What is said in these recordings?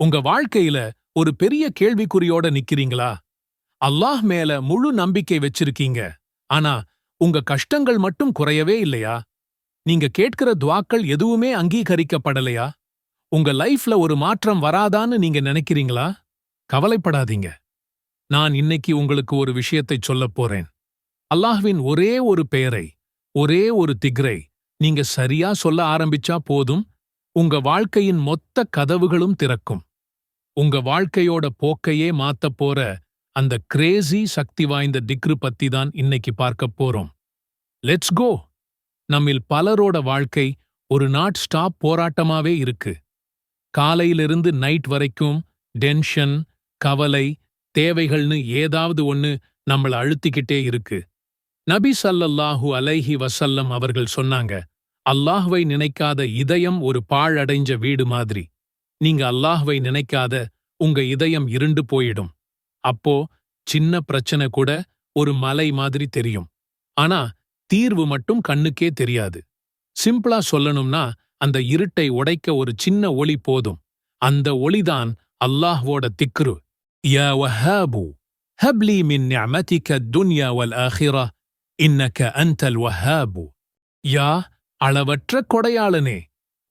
உங்க வாழ்க்கையில ஒரு பெரிய கேள்விக்குறியோட நிக்கிறீங்களா? அல்லாஹ் மேல முழு நம்பிக்கை வச்சிருக்கீங்க. ஆனா உங்க கஷ்டங்கள் மட்டும் குறையவே இல்லையா? நீங்க கேட்கிற துவாக்கள் எதுவுமே அங்கீகரிக்கப்படலையா? உங்க லைஃப்ல ஒரு மாற்றம் வராதான்னு நீங்க நினைக்கிறீங்களா? கவலைப்படாதீங்க. நான் இன்னைக்கு உங்களுக்கு ஒரு விஷயத்தை சொல்லப் போறேன். அல்லாஹ்வின் ஒரே ஒரு பெயரை ஒரே ஒரு திக்ரை நீங்க சரியா சொல்ல ஆரம்பிச்சா போதும் உங்க வாழ்க்கையின் மொத்த கதவுகளும் திறக்கும். உங்க வாழ்க்கையோட போக்கையே மாத்தப் போற அந்த கிரேசி சக்தி வாய்ந்த டிக்ரு பத்தி தான் இன்னைக்கு பார்க்கப் போறோம். லெட்ஸ் கோ நம்மில் பலரோட வாழ்க்கை ஒரு நாட் ஸ்டாப் போராட்டமாவே இருக்கு. காலையிலிருந்து நைட் வரைக்கும் டென்ஷன் கவலை தேவைகள்னு ஏதாவது ஒன்னு நம்மள அழுத்திக்கிட்டே இருக்கு. நபி சல்லல்லாஹு அலைஹி வசல்லம் அவர்கள் சொன்னாங்க அல்லாஹுவை நினைக்காத இதயம் ஒரு பாழடைஞ்ச வீடு மாதிரி. நீங்க அல்லாஹ்வை நினைக்காத உங்க இதயம் இருண்டு போயிடும். அப்போ சின்ன பிரச்சனை கூட ஒரு மலை மாதிரி தெரியும். ஆனா தீர்வு மட்டும் கண்ணுக்கே தெரியாது. சிம்பிளா சொல்லணும்னா அந்த இருட்டை உடைக்க ஒரு சின்ன ஒளி போதும். அந்த ஒளிதான் அல்லாஹ்வோட திக்ரு. யா வஹாபு ஹப்லி மின் நிஅமதிக துன்யா வல் ஆখিরা இன்னக அன்தல் வஹாபு. யா அளவற்ற கொடையாளனே.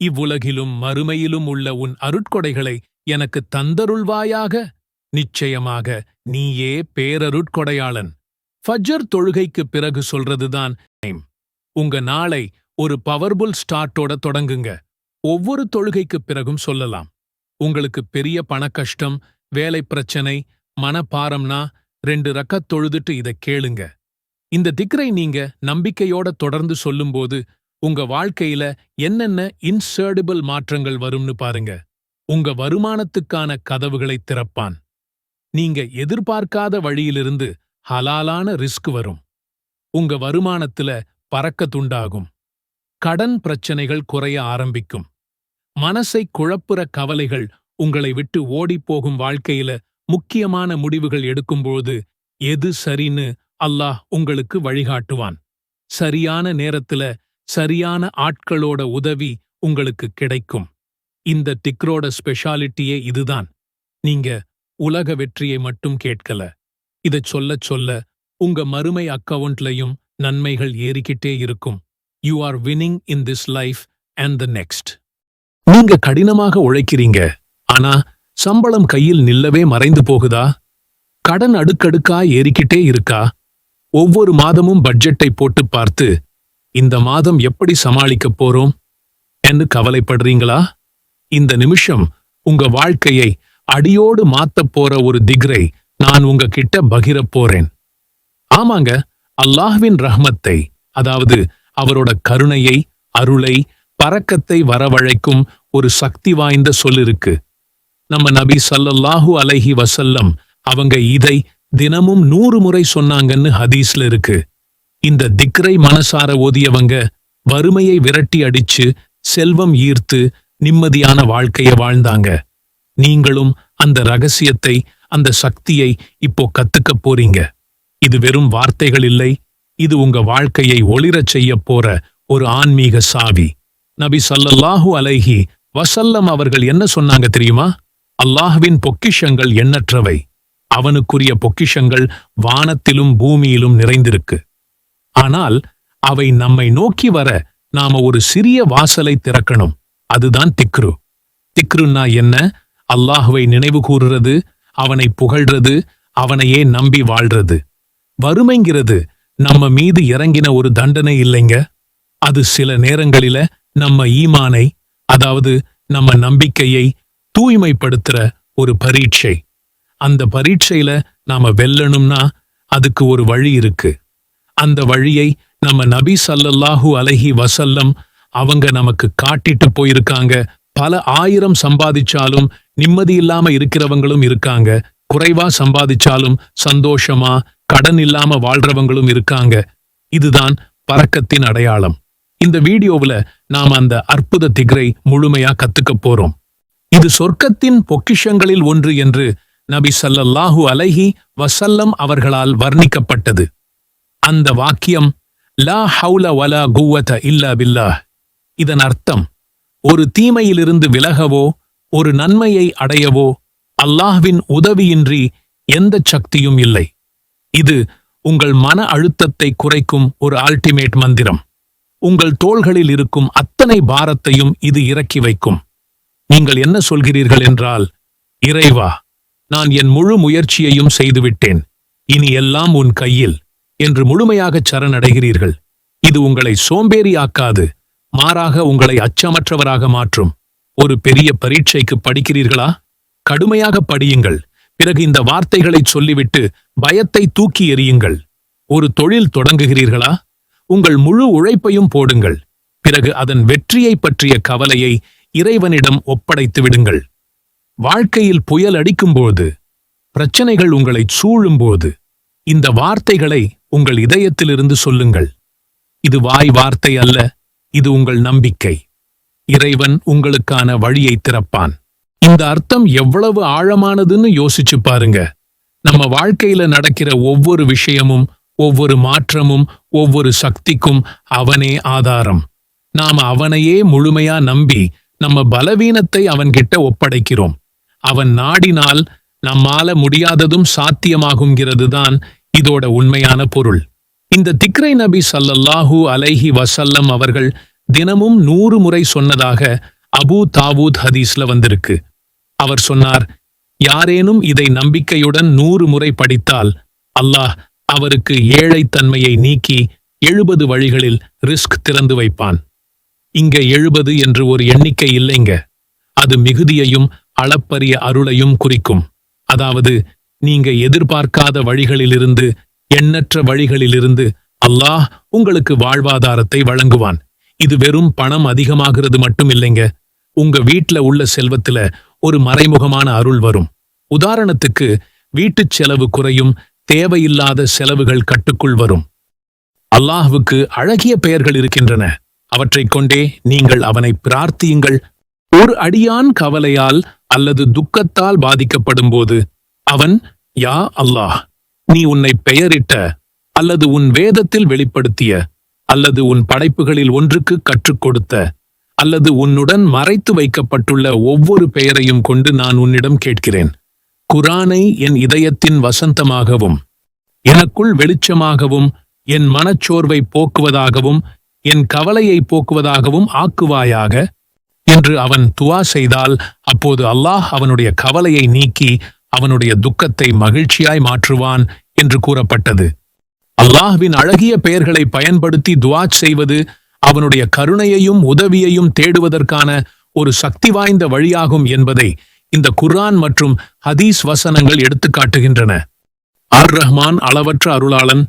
இவ்வுலகிலும் மறுமையிலும் உள்ள உன் அருட்கொடைகளை எனக்கு தந்தருள்வாயாக. நிச்சயமாக நீயே பேரருட்கொடையாளன். ஃபஜ்ஜர் தொழுகைக்குப் பிறகு சொல்றதுதான் உங்க நாளை ஒரு பவர்புல் ஸ்டார்ட்டோட தொடங்குங்க. ஒவ்வொரு தொழுகைக்குப் பிறகும் சொல்லலாம். உங்களுக்கு பெரிய பணக்கஷ்டம் வேலை பிரச்சனை மனப்பாரம்னா ரெண்டு ரக்கத் தொழுதுட்டு இதை கேளுங்க. இந்த திக்ரை நீங்க நம்பிக்கையோட தொடர்ந்து சொல்லும்போது உங்க வாழ்க்கையில என்னென்ன இன்சர்டிபிள் மாற்றங்கள் வரும்னு பாருங்க. உங்க வருமானத்துக்கான கதவுகளை திறப்பான். நீங்க எதிர்பார்க்காத வழியிலிருந்து ஹலாலான ரிஸ்க் வரும். உங்க வருமானத்துல பறக்கத்துண்டாகும் கடன் பிரச்சனைகள் குறைய ஆரம்பிக்கும். மனசை குழப்புற கவலைகள் உங்களை விட்டு ஓடிப்போகும் வாழ்க்கையில முக்கியமான முடிவுகள் எடுக்கும்போது எது சரின்னு அல்லாஹ் உங்களுக்கு வழிகாட்டுவான். சரியான நேரத்துல சரியான ஆட்களோட உதவி உங்களுக்கு கிடைக்கும். இந்த திக்ரோட ஸ்பெஷாலிட்டியே இதுதான். நீங்க உலக வெற்றியை மட்டும் கேட்கல. இதச் சொல்லச் சொல்ல உங்க மறுமை அக்கவுண்ட்லயும் நன்மைகள் ஏறிக்கிட்டே இருக்கும். You are winning in this life and the next நீங்க கடினமாக உழைக்கிறீங்க. ஆனா சம்பளம் கையில் நில்லவே மறைந்து போகுதா? கடன் அடுக்கடுக்கா ஏறிக்கிட்டே இருக்கா? ஒவ்வொரு மாதமும் பட்ஜெட்டை போட்டு பார்த்து இந்த மாதம் எப்படி சமாளிக்கப் போறோம்? என்று கவலைப்படுறீங்களா? இந்த நிமிஷம் உங்க வாழ்க்கையை அடியோடு மாத்தப் போற ஒரு திக்ரை நான் உங்க கிட்ட பகிரப் போறேன். ஆமாங்க அல்லாஹ்வின் ரஹ்மத்தை அதாவது அவரோட கருணையை அருளை பறக்கத்தை வரவழைக்கும் ஒரு சக்தி வாய்ந்த சொல் இருக்கு. நம்ம நபி சல்லல்லாஹு அலைஹி வசல்லம் அவங்க இதை தினமும் நூறு முறை சொன்னாங்கன்னு ஹதீஸ்ல இருக்கு. இந்த திக்ரை மனசார ஓதியவங்க வறுமையை விரட்டி அடிச்சு செல்வம் ஈர்த்து நிம்மதியான வாழ்க்கைய வாழ்ந்தாங்க. நீங்களும் அந்த ரகசியத்தை அந்த சக்தியை இப்போ கத்துக்கப் போறீங்க. இது வெறும் வார்த்தைகள் இல்லை இது உங்க வாழ்க்கையை ஒளிரச் செய்யப் போற ஒரு ஆன்மீக சாவி. நபி சல்லல்லாஹு அலைஹி வசல்லம் அவர்கள் என்ன சொன்னாங்க தெரியுமா? அல்லாஹ்வின் பொக்கிஷங்கள் எண்ணற்றவை. அவனுக்குரிய பொக்கிஷங்கள் வானத்திலும் பூமியிலும் நிறைந்திருக்கு. ஆனால் அவை நம்மை நோக்கி வர நாம ஒரு சிறிய வாசலை திறக்கணும். அதுதான் திக்ரு. திக்ருன்னா என்ன? அல்லாஹுவை நினைவு கூறுறது அவனை புகழ்றது அவனையே நம்பி வாழ்றது. வறுமைங்கிறது நம்ம மீது இறங்கின ஒரு தண்டனை இல்லைங்க. அது சில நேரங்களில நம்ம ஈமானை அதாவது நம்ம நம்பிக்கையை தூய்மைப்படுத்துற ஒரு பரீட்சை. அந்த பரீட்சையில நாம வெல்லணும்னா அதுக்கு ஒரு வழி இருக்கு. அந்த வழியை நம்ம நபி சல்லல்லாஹு அலஹி வசல்லம் அவங்க நமக்கு காட்டிட்டு போயிருக்காங்க. பல ஆயிரம் சம்பாதிச்சாலும் நிம்மதி இல்லாம இருக்கிறவங்களும் இருக்காங்க. குறைவா சம்பாதிச்சாலும் சந்தோஷமா கடன் இல்லாம வாழ்றவங்களும் இருக்காங்க. இதுதான் பறக்கத்தின் அடையாளம். இந்த வீடியோவுல நாம அந்த அற்புத திகரை முழுமையா கத்துக்கப் போறோம். இது சொர்க்கத்தின் பொக்கிஷங்களில் ஒன்று என்று நபி சல்லல்லாஹு அலைஹி வசல்லம் அவர்களால் வர்ணிக்கப்பட்டது. அந்த வாக்கியம் லா ஹவுல வலா குவத இல்லா பில்லா இதன் அர்த்தம் ஒரு தீமையிலிருந்து விலகவோ ஒரு நன்மையை அடையவோ அல்லாஹ்வின் உதவியின்றி எந்த சக்தியும் இல்லை. இது உங்கள் மன அழுத்தத்தை குறைக்கும் ஒரு அல்டிமேட் மந்திரம். உங்கள் தோள்களில் இருக்கும் அத்தனை பாரத்தையும் இது இறக்கி வைக்கும். நீங்கள் என்ன சொல்கிறீர்கள் என்றால் இறைவா நான் என் முழு முயற்சியையும் செய்துவிட்டேன். இனி எல்லாம் உன் கையில். என்று முழுமையாகச் சரணடைகிறீர்கள். இது உங்களை சோம்பேறியாக்காது. மாறாக உங்களை அச்சமற்றவராக மாற்றும். ஒரு பெரிய பரீட்சைக்கு படிக்கிறீர்களா? கடுமையாக படியுங்கள். பிறகு இந்த வார்த்தைகளை சொல்லிவிட்டு பயத்தை தூக்கி எறியுங்கள். ஒரு தொழில் தொடங்குகிறீர்களா? உங்கள் முழு உழைப்பையும் போடுங்கள். பிறகு அதன் வெற்றியை பற்றிய கவலையை இறைவனிடம் ஒப்படைத்து விடுங்கள். வாழ்க்கையில் புயல் அடிக்கும்போது பிரச்சனைகள் உங்களை சூழும்போது இந்த வார்த்தைகளை உங்கள் இதயத்திலிருந்து சொல்லுங்கள். இது வாய் வார்த்தை அல்ல இது உங்கள் நம்பிக்கை. இறைவன் உங்களுக்கான வழியை திறப்பான். இந்த அர்த்தம் எவ்வளவு ஆழமானதுன்னு யோசிச்சு பாருங்க. நம்ம வாழ்க்கையில நடக்கிற ஒவ்வொரு விஷயமும் ஒவ்வொரு மாற்றமும் ஒவ்வொரு சக்திக்கும் அவனே ஆதாரம். நாம அவனையே முழுமையா நம்பி நம்ம பலவீனத்தை அவன்கிட்ட ஒப்படைக்கிறோம். அவன் நாடினால் நம்மால முடியாததும் சாத்தியமாகுங்கிறது தான் இதோட உண்மையான பொருள். இந்த திக்ரை நபி ஸல்லல்லாஹு அலைஹி வசல்லம் அவர்கள் தினமும் நூறு முறை சொன்னதாக அபூ தாவூத் ஹதீஸ்ல வந்திருக்கு. அவர் சொன்னார் யாரேனும் இதை நம்பிக்கையுடன் நூறு முறை படித்தால் அல்லாஹ் அவருக்கு ஏழைத்தன்மையை நீக்கி எழுபது வழிகளில் ரிஸ்க் திறந்து வைப்பான். இங்க எழுபது என்று ஒரு எண்ணிக்கை இல்லைங்க. அது மிகுதியையும் அளப்பரிய அருளையும் குறிக்கும். அதாவது நீங்க எதிர்பார்க்காத வழிகளிலிருந்து எண்ணற்ற வழிகளிலிருந்து அல்லாஹ் உங்களுக்கு வாழ்வாதாரத்தை வழங்குவான். இது வெறும் பணம் அதிகமாகிறது மட்டும் இல்லைங்க. உங்க வீட்ல உள்ள செல்வத்துல ஒரு மறைமுகமான அருள் வரும். உதாரணத்துக்கு வீட்டுச் செலவு குறையும் தேவையில்லாத செலவுகள் கட்டுக்குள் வரும். அல்லாஹ்வுக்கு அழகிய பெயர்கள் இருக்கின்றன. அவற்றைக் கொண்டே நீங்கள் அவனை பிரார்த்தியுங்கள். ஒரு அடியான் கவலையால் அல்லது துக்கத்தால் பாதிக்கப்படும் போது அவன் யா அல்லாஹ் நீ உன்னை பெயரிட்ட அல்லது உன் வேதத்தில் வெளிப்படுத்திய அல்லது உன் படைப்புகளில் ஒன்றுக்கு கற்றுக் கொடுத்த அல்லது உன்னுடன் மறைத்து வைக்கப்பட்டுள்ள ஒவ்வொரு பெயரையும் கொண்டு நான் உன்னிடம் கேட்கிறேன். குரானை என் இதயத்தின் வசந்தமாகவும் எனக்குள் வெளிச்சமாகவும் என் மனச்சோர்வை போக்குவதாகவும் என் கவலையை போக்குவதாகவும் ஆக்குவாயாக என்று அவன் துவா செய்தால் அப்போது அல்லாஹ் அவனுடைய கவலையை நீக்கி அவனுடைய துக்கத்தை மகிழ்ச்சியாய் மாற்றுவான் என்று கூறப்பட்டது. அல்லாஹ்வின் அழகிய பெயர்களை பயன்படுத்தி துவா செய்வது அவனுடைய கருணையையும் உதவியையும் தேடுவதற்கான ஒரு சக்தி வாய்ந்த வழியாகும் என்பதை இந்த குர்ஆன் மற்றும் ஹதீஸ் வசனங்கள் எடுத்துக்காட்டுகின்றன. அர் ரஹ்மான் அளவற்ற அருளாளன்